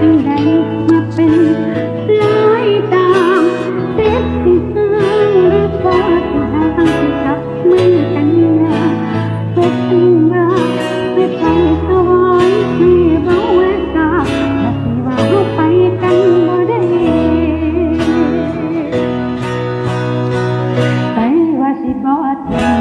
จังใดมาเป็นลายตาเต็มที่สร้างรักษาที่ทางที่จับมือกันยาเป็นาไปไปสวรรค์ที่เบาเวกาและที่ว่าเราไปกันบ่ได้ไปว่าสิบ่ด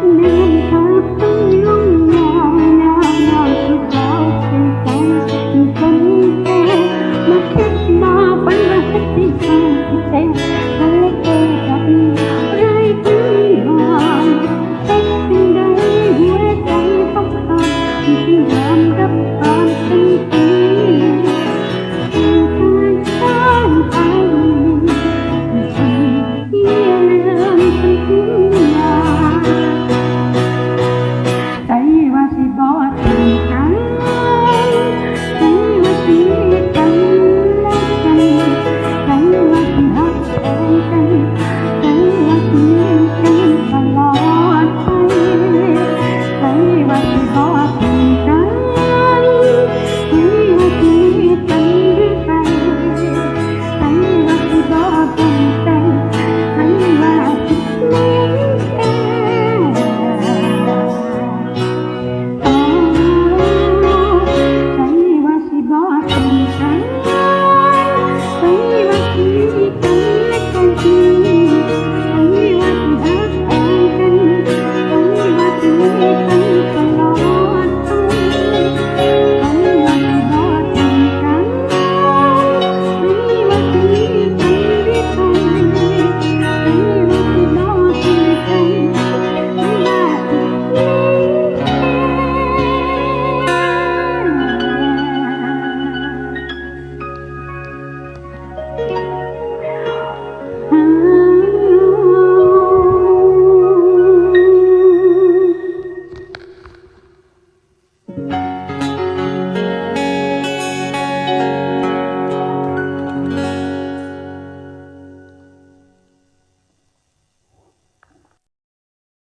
me.